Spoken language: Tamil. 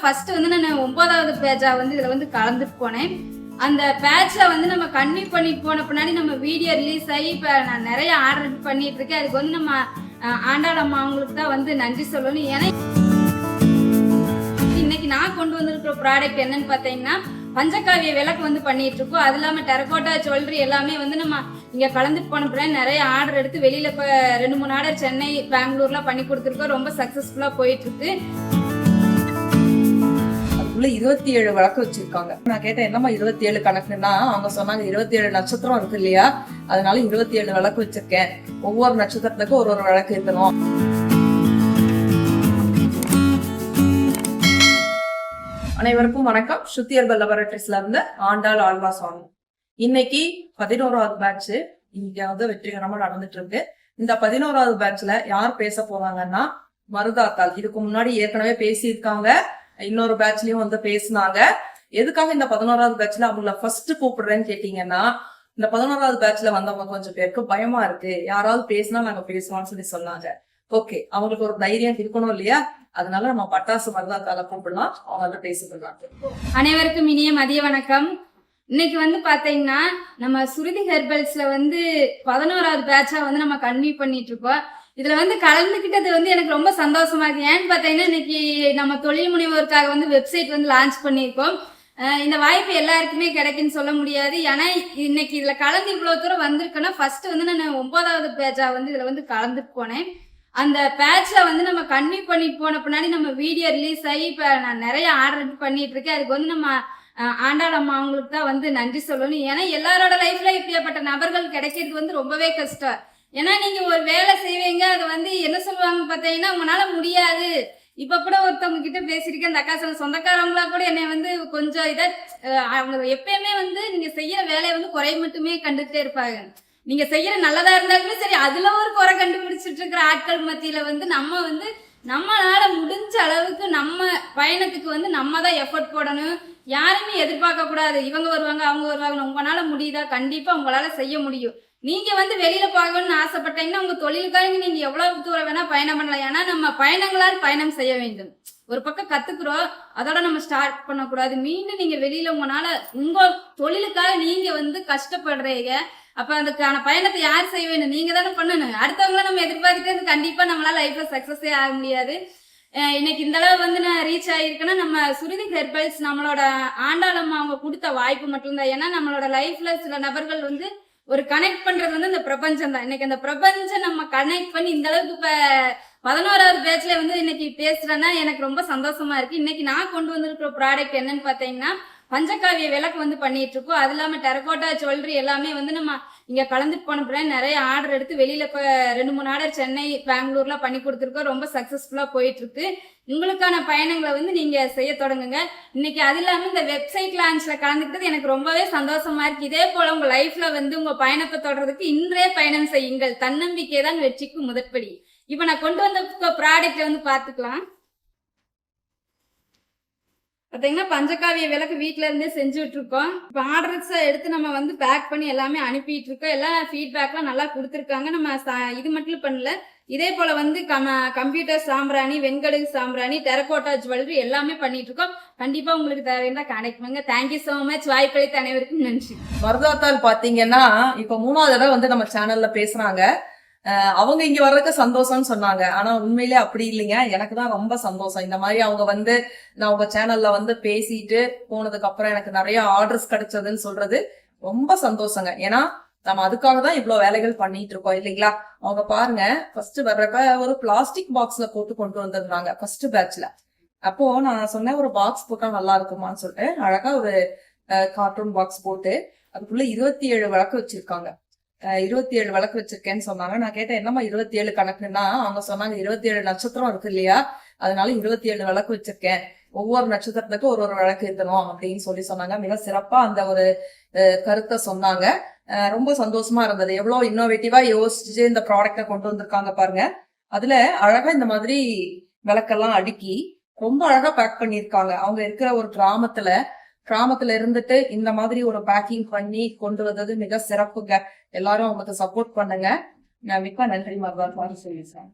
ஃபர்ஸ்ட் வந்து நான் ஒன்பதாவது பேஜா வந்து இதுல வந்து கலந்துட்டு போனேன். அந்த பேட்ச்ல வந்து நம்ம கன்டினியூ பண்ணி போன பின்னாடி நம்ம வீடியோ ரிலீஸ் ஆகி இப்போ நான் நிறைய ஆர்டர் பண்ணிட்டு இருக்கேன். அதுக்கு வந்து நம்ம ஆண்டாள் அம்மா அவங்களுக்கு தான் வந்து நன்றி சொல்லணும். ஏன்னா இன்னைக்கு நான் கொண்டு வந்திருக்கிற ப்ராடக்ட் என்னன்னு பார்த்தீங்கன்னா பஞ்சகாவிய விளக்கு வந்து பண்ணிட்டு இருக்கோம். அது இல்லாம டெரகோட்டா ஜுவல்லரி எல்லாமே வந்து நம்ம இங்க கலந்து போன பிறகு நிறைய ஆர்டர் எடுத்து வெளியில இப்போ ரெண்டு மூணு ஆர்டர் சென்னை பெங்களூர்லாம் பண்ணி கொடுத்துருக்கோம். ரொம்ப சக்சஸ்ஃபுல்லா போயிட்டு இருக்கு. அதுக்குள்ள இருபத்தி ஏழு வழக்கு வச்சிருக்காங்க. நான் கேட்டேன் என்னம்மா இருபத்தி ஏழு கணக்குன்னா? அவங்க சொன்னாங்க இருபத்தி ஏழு நட்சத்திரம் இருக்கு இல்லையா? அதனால இருபத்தி ஏழு விளக்கு வச்சிருக்கேன். ஒவ்வொரு நட்சத்திரத்துக்கும் ஒரு ஒரு வழக்கு இருக்கணும் அனைவருக்கும் வணக்கம். ஸ்ருதியர்பல் லெபரட்டரிஸ்ல இருந்து ஆண்டாள் ஆழ்வா சுவாமி. இன்னைக்கு பதினோராவது பேட்ச் இங்க வெற்றிகரமா நடந்துட்டு இருக்கு இந்த பதினோராவது பேட்ச்ல யார் பேச போறாங்கன்னா மருதாத்தாள். இதுக்கு முன்னாடி ஏற்கனவே பேசியிருக்காங்க. இன்னொரு பேட்ச்லயும் வந்து பேசினாங்க. எதுக்காக இந்த பதினோராவது பேட்ச்ல அவங்கள ஃபர்ஸ்ட் கூப்பிடுறேன்னு கேட்டீங்கன்னா இந்த பதினோராவது பேட்ச்ல வந்தவங்க கொஞ்சம் பேருக்கு பயமா இருக்கு. யாராவது பேசினா நாங்க பேசுவோம்னு சொல்லி சொன்னாங்க. ஓகே அவங்களுக்கு ஒரு தைரியம் இருக்கணும் இல்லையா? அதனால நம்ம பட்டாசு மருதாக்கால கூப்பிடலாம். அவங்க வந்து பேசிக்கலாம். அனைவருக்கும் இனிய மதிய வணக்கம். இன்னைக்கு வந்து பாத்தீங்கன்னா நம்ம சுருதி ஹெர்பல்ஸ்ல வந்து பதினோராவது பேட்சா வந்து நம்ம கன்டினியூ பண்ணிட்டு இருக்கோம். இதுல வந்து கலந்துக்கிட்டது வந்து எனக்கு ரொம்ப சந்தோஷமா இருக்கு. ஏன்னு பாத்தீங்கன்னா இன்னைக்கு நம்ம தொழில் முனைவோருக்காக வந்து வெப்சைட் வந்து லான்ச் பண்ணியிருக்கோம். இந்த வாய்ப்பு எல்லாருக்குமே கிடைக்குன்னு சொல்ல முடியாது. ஏன்னா இன்னைக்கு இதுல கலந்து இவ்வளவு தூரம் வந்திருக்கேன்னா ஃபர்ஸ்ட் வந்து நான் ஒன்பதாவது பேஜா வந்து இதுல வந்து கலந்து போனேன். அந்த பேட்ச்ல வந்து நம்ம கன்வியூ பண்ணிட்டு போன பின்னாடி நம்ம வீடியோ ரிலீஸ் ஆகி இப்ப நான் நிறைய ஆர்டர் பண்ணிட்டு இருக்கேன். அதுக்கு வந்து நம்ம ஆண்டாள் அம்மா அவங்களுக்கு தான் வந்து நன்றி சொல்லணும். ஏன்னா எல்லாரோட லைஃப்ல இப்படியாப்பட்ட நபர்கள் கிடைக்கிறது வந்து ரொம்பவே கஷ்டம். ஏன்னா நீங்க ஒரு வேலை செய்வீங்க அது வந்து என்ன சொல்லுவாங்க பார்த்தீங்கன்னா உங்களால முடியாது. இப்ப கூட ஒருத்தவங்க கிட்ட பேசியிருக்கேன் அந்த அக்கா சொல்ல சொந்தக்காரங்களா கூட என்னை வந்து கொஞ்சம் இதை அவங்க எப்பயுமே வந்து நீங்க செய்யற வேலையை வந்து குறை மட்டுமே கண்டுகிட்டே இருப்பாங்க. நீங்க செய்யற நல்லதா இருந்தாலுமே சரி அதுல ஒரு குறை கண்டுபிடிச்சிட்டு இருக்கிற ஆட்கள் மத்தியில வந்து நம்ம வந்து நம்மளால முடிஞ்ச அளவுக்கு நம்ம பயணத்துக்கு வந்து நம்ம தான் எஃபர்ட் போடணும். யாருமே எதிர்பார்க்க கூடாது இவங்க வருவாங்க அவங்க வருவாங்க உங்களால முடியுதா? கண்டிப்பா உங்களால செய்ய முடியும். நீங்க வந்து வெளியில பார்க்கணும்னு ஆசைப்பட்டீங்கன்னா உங்க தொழிலுக்காக நீங்க எவ்வளவு தூரம் வேணா பயணம் பண்ணலாம். ஏன்னா நம்ம பயணங்களால் பயணம் செய்ய வேண்டும். ஒரு பக்கம் கத்துக்கிறோம் அதோட நம்ம ஸ்டார்ட் பண்ணக்கூடாது. மீண்டும் நீங்க வெளியில உங்களால உங்க தொழிலுக்காக நீங்க வந்து கஷ்டப்படுறீங்க. அப்ப அதுக்கான பயணத்தை யார் செய்ய வேணும் நீங்க தானே பண்ணணும். அடுத்தவங்கள நம்ம எதிர்பார்த்துட்டே கண்டிப்பா நம்மளால லைஃப்ல சக்சஸே ஆக முடியாது. இன்னைக்கு இந்த அளவு வந்து நான் ரீச் ஆயிருக்கேன்னா நம்ம சுருதி ஹெர்பல்ஸ் நம்மளோட ஆண்டாளம் அவங்க கொடுத்த வாய்ப்பு மட்டும்தான். ஏன்னா நம்மளோட லைஃப்ல சில நபர்கள் வந்து ஒரு கனெக்ட் பண்றது வந்து இந்த பிரபஞ்சம் தான் இன்னைக்கு அந்த பிரபஞ்சம் நம்ம கனெக்ட் பண்ணி இந்த அளவுக்கு இப்ப பதினோராவது பேட்ச்ல வந்து இன்னைக்கு பேசுறேன்னா எனக்கு ரொம்ப சந்தோஷமா இருக்கு. இன்னைக்கு நான் கொண்டு வந்திருக்கிற ப்ராடக்ட் என்னன்னு பாத்தீங்கன்னா பஞ்சகாவிய விளக்கு வந்து பண்ணிட்டு இருக்கோம். அது இல்லாம டெரகோட்டா ஜுவல்லரி எல்லாமே வந்து நம்ம இங்க கலந்துட்டு போன பிறகு நிறைய ஆர்டர் எடுத்து வெளியில இப்ப ரெண்டு மூணு ஆர்டர் சென்னை பெங்களூர்ல பண்ணி கொடுத்துருக்கோம். ரொம்ப சக்சஸ்ஃபுல்லா போயிட்டு இருக்கு. உங்களுக்கான பயணங்களை வந்து நீங்க செய்ய தொடங்குங்க. இன்னைக்கு அது இல்லாம இந்த வெப்சைட் லான்ச்ல கலந்துக்கிட்டது எனக்கு ரொம்பவே சந்தோஷமா இருக்கு. இதே போல உங்க லைஃப்ல வந்து உங்க பயணத்தை தொடர்றதுக்கு இன்றே பயணம் செய்யுங்கள். தன்னம்பிக்கை தான் வெற்றிக்கு முதற்படி. இப்ப நான் கொண்டு வந்த ப்ராடக்ட் வந்து பாத்துக்கலாம் பாத்தீங்கன்னா பஞ்சகாவிய விளக்கு வீட்ல இருந்தே செஞ்சுட்டு இருக்கோம் இப்போ ஆர்டர்ஸ் எடுத்து நம்ம வந்து பேக் பண்ணி எல்லாமே அனுப்பிட்டு இருக்கோம் எல்லாம் ஃபீட்பேக்லாம் நல்லா கொடுத்துருக்காங்க. நம்ம இது மட்டும் பண்ணல. இதே போல வந்து கம கம்ப்யூட்டர் சாம்பிராணி வெண்கடுகு சாம்பிராணி டெரகோட்டா ஜுவல்லரி எல்லாமே பண்ணிட்டு இருக்கோம் கண்டிப்பா உங்களுக்கு தேவையான கான்டாக்ட் பண்ணுங்க. தேங்க்யூ சோ மச் வாய்ப்பளித்த அனைவருக்கும் நன்றி. வரதாத்தால் பாத்தீங்கன்னா இப்ப மூணாவது தடவை வந்து நம்ம சேனல்ல பேசுறாங்க. அவங்க இங்க வர்றதுக்கு சந்தோஷம்னு சொன்னாங்க. ஆனா உண்மையிலே அப்படி இல்லைங்க. எனக்கு தான் ரொம்ப சந்தோஷம். இந்த மாதிரி அவங்க வந்து நான் உங்க சேனல்ல வந்து பேசிட்டு போனதுக்கு அப்புறம் எனக்கு நிறைய ஆர்டர்ஸ் கிடைச்சதுன்னு சொல்றது ரொம்ப சந்தோஷங்க. ஏன்னா நம்ம அதுக்காக தான் இவ்வளவு வேலைகள் பண்ணிட்டு இருக்கோம் இல்லைங்களா? அவங்க பாருங்க ஃபர்ஸ்ட் வர்றப்ப ஒரு பிளாஸ்டிக் பாக்ஸ்ல போட்டு கொண்டு வந்திருந்தாங்க ஃபர்ஸ்ட் பேட்ச்ல அப்போ நான் சொன்னேன் ஒரு பாக்ஸ் போட்டா நல்லா இருக்குமான்னு சொல்லிட்டு. அழகா ஒரு கார்ட்டூன் பாக்ஸ் போட்டு அதுக்குள்ள இருபத்தி ஏழு வழக்கு வச்சிருக்காங்க. இருபத்தி ஏழு விளக்கு வச்சிருக்கேன்னு சொன்னாங்க. நான் கேட்டேன் என்னம்மா இருபத்தி ஏழு கணக்குன்னா? அவங்க சொன்னாங்க இருபத்தி ஏழு நட்சத்திரம் இருக்கு இல்லையா? அதனால இருபத்தி ஏழு விளக்கு வச்சிருக்கேன். ஒவ்வொரு நட்சத்திரத்துக்கும் ஒரு ஒரு விளக்கு எழுதணும் அப்படின்னு சொல்லி சொன்னாங்க. மிக சிறப்பா அந்த ஒரு கருத்தை சொன்னாங்க. ரொம்ப சந்தோஷமா இருந்தது. எவ்வளவு இன்னோவேட்டிவா யோசிச்சு இந்த ப்ராடக்ட கொண்டு வந்திருக்காங்க பாருங்க. அதுல அழகா இந்த மாதிரி விளக்கெல்லாம் அடுக்கி ரொம்ப அழகா பேக் பண்ணியிருக்காங்க. அவங்க இருக்கிற ஒரு கிராமத்துல கிராமத்துல இருந்துட்டு இந்த மாதிரி ஒரு பேக்கிங் பண்ணி கொண்டு வந்தது மிக சிறப்புங்க. எல்லாரும் அவங்களுக்கு சப்போர்ட் பண்ணுங்க. நான் மிக்க நன்றி மருதான் சொல்லி சார்.